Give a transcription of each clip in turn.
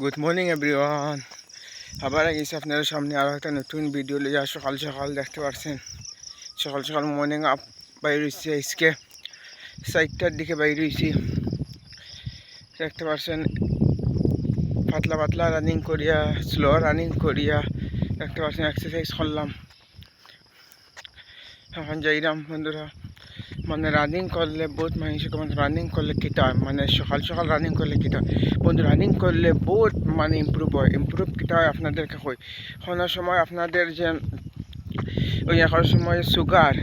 Good morning everyone আবার গেছি আপনাদের সামনে আরও একটা নতুন ভিডিও লিয়ে যা সকাল সকাল দেখতে পাচ্ছেন। সকাল সকাল মর্নিং আপ বাইরে হয়েছি আজকে। চারটার দিকে বাইরে হয়েছি দেখতে পাচ্ছেন, পাতলা পাতলা রানিং করিয়া স্লো রানিং করিয়া দেখতে পাচ্ছেন এক্সারসাইজ করলাম। এখন যাইলাম বন্ধুরা। মানে রানিং করলে বহুত মানুষ মানে রানিং করলে কিতা হয় মানে সকাল সকাল রানিং করলে কিতা হয় বন্ধু রানিং করলে বহুত মানে ইম্প্রুভ হয়। ইম্প্রুভ কিতা হয় আপনাদেরকে কই? কোনো সময় আপনাদের যে ওই এখন সময় সুগার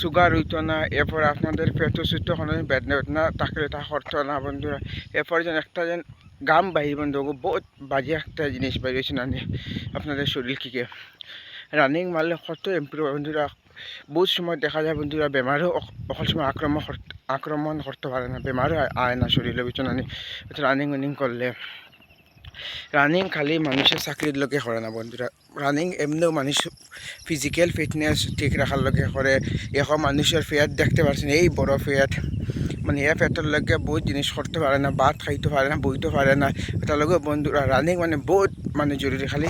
সুগার হইতো না, এরপর আপনাদের পেটো সুতো কোনো বেদনা বেদনা থাকলে তা করতো না বন্ধুরা। এরপর যেন একটা যেন গাম বাহি বন্ধু বহুত বাজে একটা জিনিস বাইরেছে না আপনাদের শরীর শরীরকে রানিং মারলে কত ইম্প্রুভ বন্ধুরা বহুত সময় দেখা যায় বন্ধুরা বেমারও অকল সময় আক্রমণ কর- আক্রমণ করতে পারে না বেমারও আয়- না শরীরে বুঝছ না রানিং উনিং করলে রানিং খালি মানুষের চাকরির লগে করে না বন্ধুরা রানিং এমনিও মানুষ ফিজিক্যাল ফিটনেস ঠিক রাখার লগে করে এখন মানুষের ফেয়ার দেখতে পাচ্ছেন এই বড় ফেয়ার মানে এ ফেয়ারটার লগে বহুত জিনিস করতে পারে না, ভাত খাইতে পারে না, বইতে পারে না। তার লগে বন্ধুরা রানিং মানে বহুত মানে জরুরি, খালি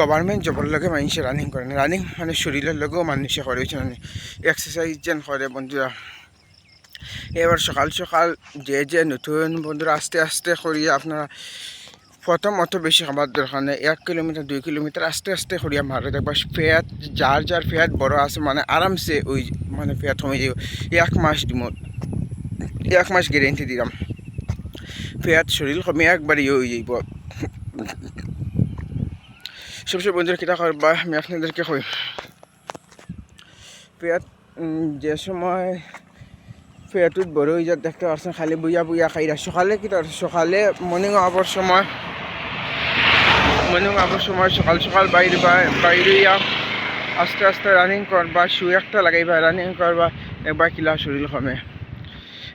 গভর্নমেন্ট জবের লগে মানুষে রানিং করে না। রানিং মানে শরীরের লগেও মানুষে করে বুঝছেন না এক্সারসাইজ যেন করে বন্ধুরা। এবার সকাল সকাল যে যে নতুন বন্ধুরা আস্তে আস্তে করিয়া আপনারা প্রথম অত বেশি খাবার দরকার নেই। এক কিলোমিটার, দুই কিলোমিটার আস্তে আস্তে করিয়া মারে। দেখবা ফেয়াত যার যার ফেয়াত বড় আছে মানে আরামসে ওই মানে ফেয়াত কমে যাব এক মাস দিব এক মাস গ্যারেন্টি দিলাম। ফেয়াত শরীর কমে একবার ইয়ে হয়ে যাইব সবসময় বন্ধুরা কিটা করবা আমি আপনাদেরকে ফেয়াত উম, যে সময় ফেয়াটুত বড় হয়ে যা দেখতে পাচ্ছেন খালি বুইয়া বুইয়া খাইরা সকালে কিটা সকালে মর্নিং আবার সময়। মর্নিং আবার সময় সকাল সকাল বাইরে বা- বাইরে আস্তে আস্তে রানিং করবা শু একটা লাগাইবা রানিং করবা একবার কিলা শরীর কমে।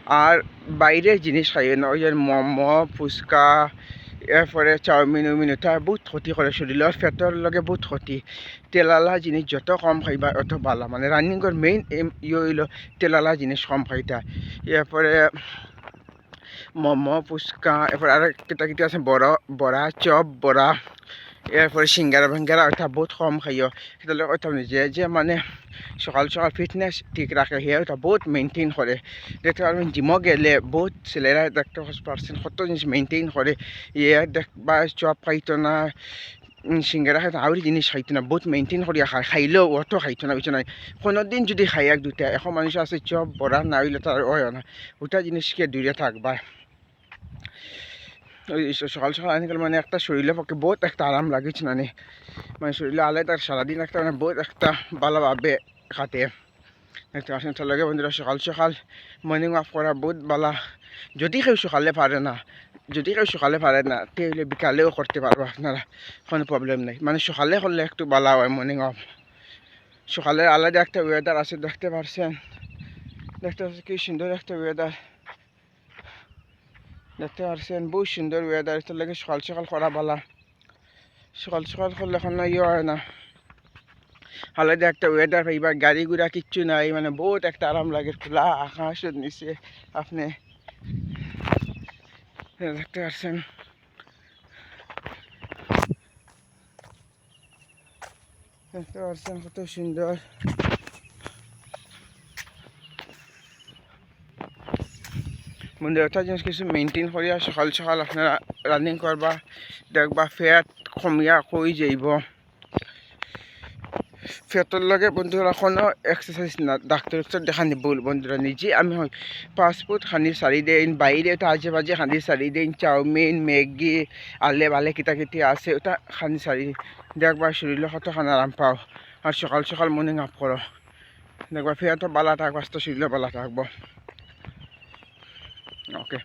আর বাইরের জিনিস খাইয়ে না ওই যে মোমো, ফুচকা, এরপরে চাউমিন, উমিন, এটা বহুত ক্ষতি করে শরীরের ফেটর লগে বহুত ক্ষতি। তেলালা জিনিস যত কম খাইবা অত ভালো মানে রানিংয়ের মেইন ইয়ে হইল তেলালা জিনিস কম খাইতা এরপরে মোমো, ফুচকা, এরপর আর কিতা কিতা আছে, বড়, বড়া, চপ, বড়া। এরপরে সিঙ্গারা ভাঙ্গারা ওটা বহুত কম খাইও। সেটা ওটা যে যে মানে সকাল সকাল ফিটনেস ঠিক রাখে সে ওটা বহুত মেনটেন করে দেখতে পারবেন জিমও গেলে বহুত ছেলেরা দেখতে পারছেন কত জিনিস মেনটেন করে ইয়ে দেখবা চপ খাইতো না সিঙ্গারা খাইতো আউরি জিনিস খাইতো না, বহুত মেনটেন করিয়া খায় খাইলেও অত খাইতো না বুঝছ না কোনো দিন যদি খাই এক দুটা এখন মানুষ আছে চপ বড়া না হইলে তার হয় না ওটা জিনিসকে দূরে থাকবা। ওই সকাল সকাল আনিকাল মানে একটা শরীরের পক্ষে বহুত একটা আরাম লাগেছে না নি। মানে শরীরে আলাই তার সারাদিন একটা মানে বহুত একটা ভালোভাবে খাতে দেখতে পাচ্ছেন লগে বন্ধুরা সকাল সকাল মর্নিং ওয়াক করা বহুত ভালো যদি কেউ সকালে পারে না, যদি কেউ সকালে পারে না, তাহলে বিকালেও করতে পারব আপনারা, কোনো প্রবলেম নেই। মানে সকালে করলে একটু ভালো হয় মর্নিং ওয়াক সকালের আলাদা একটা ওয়েদার আছে, দেখতে পারছেন? দেখতে পাচ্ছেন কি সুন্দর একটা ওয়েদার দেখতে পারছেন বহু সুন্দর ওয়েদার এটার লাগে সকাল সকাল করা বালা। সকাল সকাল করলে এখন না ইয়ে হয় না। আলাদা একটা ওয়েদার পাইবা গাড়ি ঘোড়া কিচ্ছু নাই মানে বহুত একটা আরাম লাগে। খোলা আকাশের নিচে আপনি। দেখতে পারছেন। দেখতে পারছেন কত সুন্দর। বন্ধু, একটা জিনিস কিছু মেনটেন করিয়া সকাল সকাল আপনারা রানিং করবা, দেখবা ফেট কমিয়া কই যাইব। ফেটর লগে বন্ধুরা কোনো এক্সারসাইজ না ডাক্তার ডাক্তার দেখা নিব বন্ধুরা, নিজে আমি হয় ফাস্টফুড খানি সারি দিন বাইরে তো আজে বাজে খানি সারি দিন চাউমিন ম্যাগি আলে বালে কিতা কিতি আছে, ওটা খানি সারি দেখবা শরীরে কত খান আরাম পাও আর সকাল সকাল মর্নিং আপ করো দেখবা ফেয়ারটা বালা থাকব থাকবা শরীরে বালা থাকব ഓക്കെ.